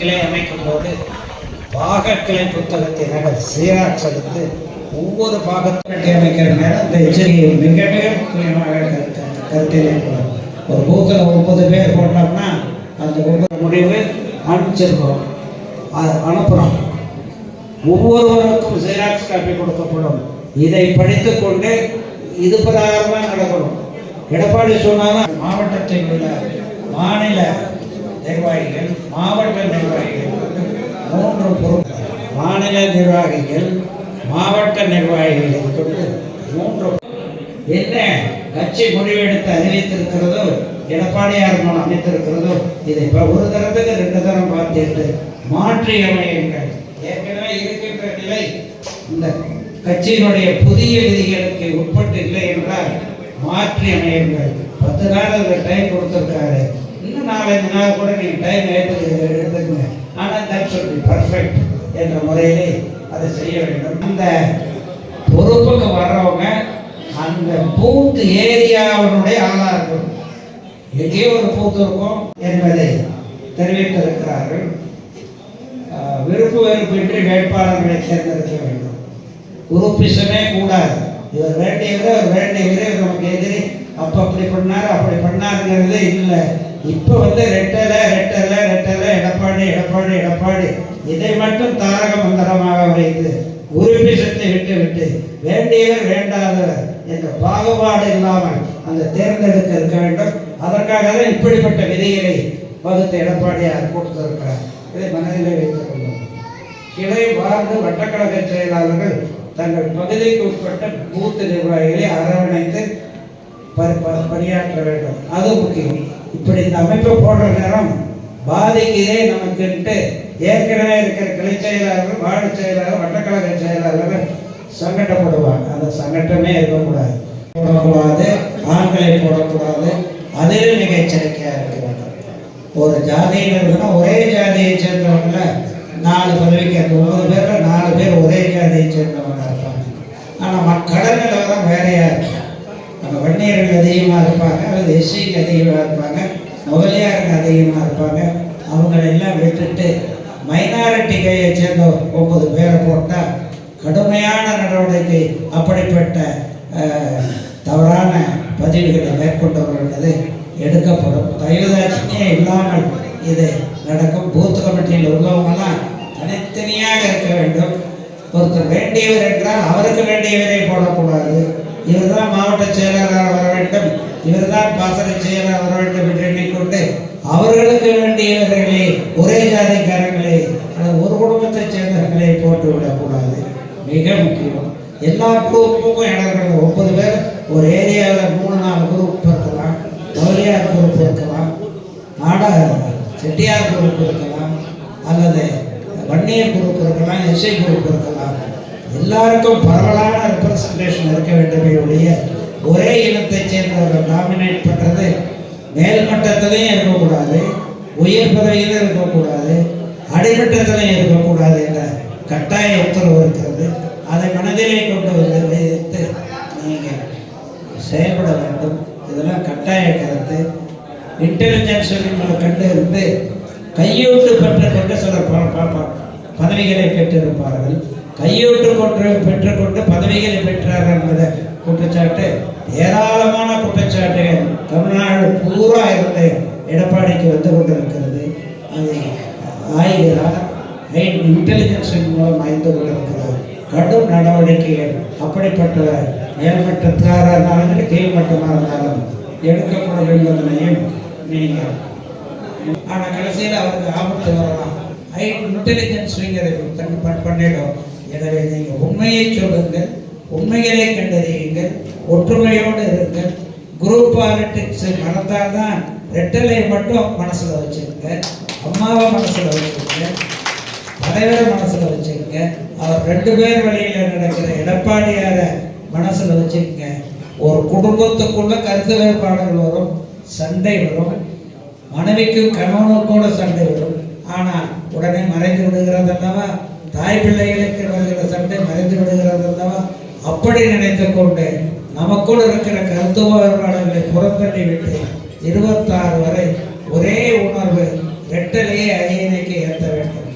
கிளை அமைக்கும் போது பாகக்கிளை புத்தகத்தை நாங்கள் சீராக எடுத்து ஒவ்வொரு பாகத்தை அமைக்கிற நேரம் இந்த எச்சரிக்கையை மிக மிக முக்கியமாக கருத்து கருத்திலே கொள்ளணும். ஒரு பூத்தில் ஒன்பது பேர் போட்டோம்னா அந்த ஒவ்வொரு முடிவு அனுப்பிச்சிருக்கோம் அது அனுப்புகிறோம் ஒவ்வொருவருக்கும் ஜெராக்ஸ் காப்பி கொடுக்கப்படும். இதை படித்து கொண்டு இது பிரகாரமாக நடக்கணும். எடப்பாடி சொன்னாலும் மாவட்டத்தில் உள்ள மாநில நிர்வாகிகள் மாவட்ட நிர்வாகிகள் மூன்று பொறுப்பு. மாநில நிர்வாகிகள் மாவட்ட நிர்வாகிகளை கொண்டு மூன்று என்ன கட்சி முடிவெடுத்து அறிவித்திருக்கிறதோ எடப்பாடியார் மூலம் அமைத்திருக்கிறதோ இதை ஒரு தரத்துக்கு ரெண்டு தரம் பார்த்துட்டு மாற்றி அமையுங்கள். ஏற்கனவே இருக்கின்ற நிலை இந்த கட்சியினுடைய புதிய விதிகளுக்கு உட்பட்டு இல்லை என்றால் மாற்றி அமையுங்கள். பத்து நாள் டைம் கொடுத்துருக்காரு. இன்னும் நாலஞ்சு நாள் கூட நீங்கள் டைம் எடுத்து எடுத்துக்கங்க. ஆனால் தட் should be perfect என்ற முறையிலே அதை செய்ய வேண்டும். அந்த பொறுப்புக்கு வர்றவங்க அந்த பூத் ஏரியாவினுடைய ஆளாக இருக்கும். எங்கேயோ ஒரு பூத் இருக்கும் என்பதை தெரிவித்திருக்கிறார்கள். ஆஹ் விருப்பு வெறுப்பின்றி வேட்பாளர்களை தேர்ந்தெடுக்க வேண்டும். உறுப்பிசமே கூடாது. இவர் வேண்டியவர் அவர் வேண்டியவர் நமக்கு எதிரி. அப்போ அப்படி பண்ணார்? அப்படி பண்ணாருங்கிறது இல்லை. இப்போ வந்து ரெட்டலை ரெட்டலை ரெட்டலை எடப்பாடி எடப்பாடி எடப்பாடி. இதை மட்டும் தாரக மந்திரமாக வைத்து உறுப்பிசத்தை விட்டு விட்டு வேண்டியவர் வேண்டாதவர் என்ற பாகுபாடு இல்லாமல் அந்த தேர்ந்தெடுக்க இருக்க வேண்டும். அதற்காக தான் இப்படிப்பட்ட விதிகளை வகுத்த எடப்பாடியார் கொடுத்திருக்கிறார். இதை மனதிலே வைத்துக் கொள்ளும் கிளை வார்டு வட்டக்கழக செயலாளர்கள் தங்கள் பகுதிக்கு உட்பட்ட பூத்து நிர்வாகிகளை அரவணைத்து ப- ப- பணியாற்ற வேண்டும். அது முக்கியம். இப்படி இந்த அமைப்பை போடுற நேரம் பாதிக்குதே நமக்குன்ட்டு ஏற்கனவே இருக்கிற கிளை செயலாளர்கள் வார்டு செயலாளர் வட்டக்கழக செயலாளர்கள் சங்கடப்படுவாங்க. அந்த சங்கட்டமே இருக்கக்கூடாது. போடக்கூடாது ஆண்களை போடக்கூடாது. அதிலும் மிக எச்சரிக்கையாக இருக்க வேண்டும். ஒரு ஜாதியில் இருக்குன்னா ஒரே ஜாதியை சேர்ந்தவங்கள நாலு பதவிக்கு அந்த ஒன்பது பேரில் நாலு பேர் மைனாரிட்டி கையை சேர்ந்த ஒன்பது பேரை போட்டால் கடுமையான நடவடிக்கை அப்படிப்பட்ட தவறான பதிவுகளை மேற்கொண்டவர்களது எடுக்கப்படும். தயவுதாட்சியே இல்லாமல் இது நடக்கும். பூத் கமிட்டியில் உள்ளவங்கெல்லாம் தனித்தனியாக இருக்க வேண்டும். ஒருத்தர் வேண்டியவர் என்றால் அவருக்கு வேண்டியவரை போடக்கூடாது. இவர்தான் மாவட்ட செயலாளர் வர வேண்டும். இவர்தான் பாசன செயலாளர் வர வேண்டும் என்று எண்ணிக்கொண்டு அவர்களுக்கு வேண்டியவர்களை ஒரே ஜாதிக்காரங்களே அல்லது ஒரு குடும்பத்தைச் சேர்ந்தவர்களை போட்டு விடக்கூடாது மிக முக்கியம் எல்லா குரூப்புக்கும் இடம் இருக்கிறது ஒன்பது பேர் ஒரு ஏரியாவில் மூணு நாலு குரூப் இருக்கலாம் மொழியார் குரூப் இருக்கலாம் நாடா செட்டியார் குரூப் இருக்கலாம் அல்லது வன்னியர் குரூப் இருக்கலாம் எஸ்ஐ குரூப் இருக்கலாம் எல்லாருக்கும் பரவலான ரெப்ரசன்டேஷன் இருக்க வேண்டுமே ஒழிய ஒரே இனத்தைச் சேர்ந்தவர்கள் டாமினேட் பண்ணுறது மேல் மட்டத்திலையும் இருக்கக்கூடாது உயர் பதவியிலும் இருக்கக்கூடாது அடிமட்டத்திலையும் இருக்கக்கூடாது என்ற கட்டாய உத்தரவு இருக்கிறது. அதை மனதிலே கொண்டு வந்து வைத்து நீங்கள் செயல்பட வேண்டும். இதெல்லாம் கட்டாய கருத்து. இன்டெலிஜென்ஸ் உங்களை கண்டு இருந்து கையூட்டு பெற்று கொண்டு சில பதவிகளை பெற்றிருப்பார்கள். கையூட்டு கொண்டு பெற்றுக்கொண்டு பதவிகளை பெற்றார்கள் என்பத குற்றச்சாட்டு ஏராளமான குற்றச்சாட்டுகள் தமிழ்நாடு பூரா இருந்து எடப்பாடிக்கு வந்து கொண்டிருக்கிறது. அதை ஆய்கிறார் இன்டெலிஜென்ஸின் மூலம் அமைந்து கொண்டிருக்கிறார். கடும் நடவடிக்கைகள் அப்படிப்பட்ட மேல்மட்டத்தாராக இருந்தாலும் கீழ்மட்டமாக இருந்தாலும் எடுக்கப்படும் என்பதனையும் நீங்கள் ஆனால் கடைசியில் அவருக்கு ஆபத்து வரலாம். ஐ இன்டெலிஜென்ஸ் விங்கரை பண்ணிடும். எனவே நீங்கள் உண்மையை சொல்லுங்கள் உண்மைகளை கண்டறியுங்கள் ஒற்றுமையோடு இருங்கள். குரூப் பாலிட்டிக்ஸ் மறந்தால் தான் ரெட்டலையை மட்டும் மனசில் வச்சுருங்க. அம்மாவை மனசில் வச்சுருங்க. தலைவரை மனசில் வச்சுருங்க. அவர் ரெண்டு பேர் வழியில் நடக்கிற எடப்பாடியாரை மனசில் வச்சுருங்க. ஒரு குடும்பத்துக்குள்ள கருத்து வேறுபாடுகள் வரும் சண்டை வரும். மனைவிக்கும் கணவனும் கூட சண்டை வரும். ஆனால் உடனே மறைந்து விடுகிறது அல்லவா? தாய் பிள்ளைகளுக்கு வருகிற சண்டை மறைந்து விடுகிறது அல்லவா? அப்படி நினைத்து கொண்டு நமக்குள் இருக்கிற கருத்துவாளர்களை புறந்தள்ளி விட்டு இருபத்தாறு வரை ஒரே உணர்வு ரெட்டலையே அரியணைக்கு ஏற்ற வேண்டும்.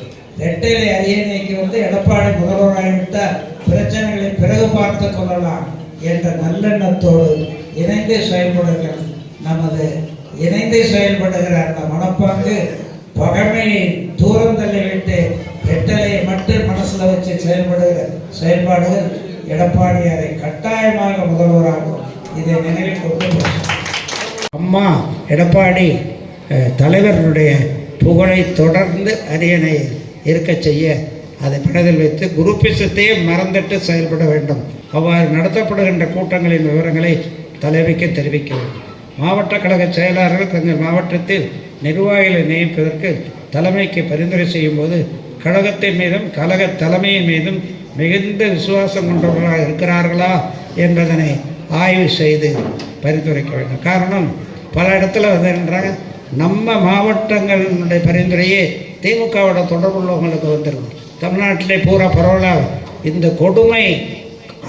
ரெட்டலை அரியணைக்கு வந்து எடப்பாடி முதல்வராகிவிட்டால் பிரச்சனைகளை பிறகு பார்த்து கொள்ளலாம் என்ற நல்லெண்ணத்தோடு இணைந்து செயல்படுங்கள். நமது இணைந்து செயல்படுகிற அந்த மனப்பாங்கு பகைமையை தூரம் தள்ளிவிட்டு வெட்டலையை மட்டும் மனசுல வச்சு செயல்படுகிற செயல்பாடுகள் எடப்பாடியாரை கட்டாயமாக முதல்வராகும் இதை நினைவில் கொண்டு அம்மா எடப்பாடி தலைவர்களுடைய புகழை தொடர்ந்து அரியணை இருக்கச் செய்ய அதை மனதில் வைத்து குருப்பிசத்தையே மறந்துட்டு செயல்பட வேண்டும். அவ்வாறு நடத்தப்படுகின்ற கூட்டங்களின் விவரங்களை தலைமைக்கு தெரிவிக்க வேண்டும் மாவட்ட கழக செயலாளர்கள் தங்கள் மாவட்டத்தில் நிர்வாகிகளை நியமிப்பதற்கு தலைமைக்கு பரிந்துரை செய்யும் போது கழகத்தின் மீதும் கழக தலைமையின் மீதும் மிகுந்த விசுவாசம் கொண்டவர்களாக இருக்கிறார்களா என்பதனை ஆய்வு செய்து பரிந்துரைக்க வேண்டும். காரணம் பல இடத்துல வந்து என்றாங்க நம்ம மாவட்டங்களுடைய பரிந்துரையே திமுகவோட தொடர்புள்ளவங்களுக்கு வந்துடும் தமிழ்நாட்டிலே பூரா பரவலாக இந்த கொடுமை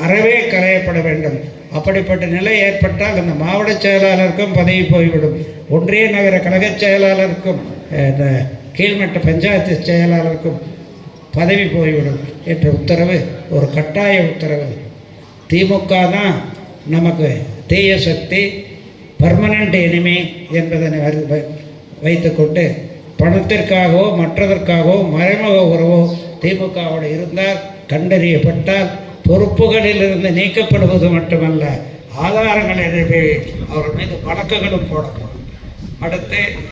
அறவே களையப்பட வேண்டும். அப்படிப்பட்ட நிலை ஏற்பட்டால் அந்த மாவட்ட செயலாளருக்கும் பதவி போய்விடும். ஒன்றிய நகர கழகச் செயலாளருக்கும் இந்த கீழ்மட்ட பஞ்சாயத்து செயலாளருக்கும் பதவி போய்விடும் என்ற உத்தரவு ஒரு கட்டாய உத்தரவு. திமுக தான் நமக்கு தீய சக்தி பர்மனண்ட் எனிமி என்பதனை வை- வைத்துக்கொண்டு பணத்திற்காகவோ மற்றதற்காகவோ மறைமுக உறவோ திமுகவோடு இருந்தால் கண்டறியப்பட்டால் பொறுப்புகளில் இருந்து நீக்கப்படுவது மட்டுமல்ல ஆதாரங்கள் நிரூபி அவர் மீது வழக்குகளும் போடப்படும். அடுத்து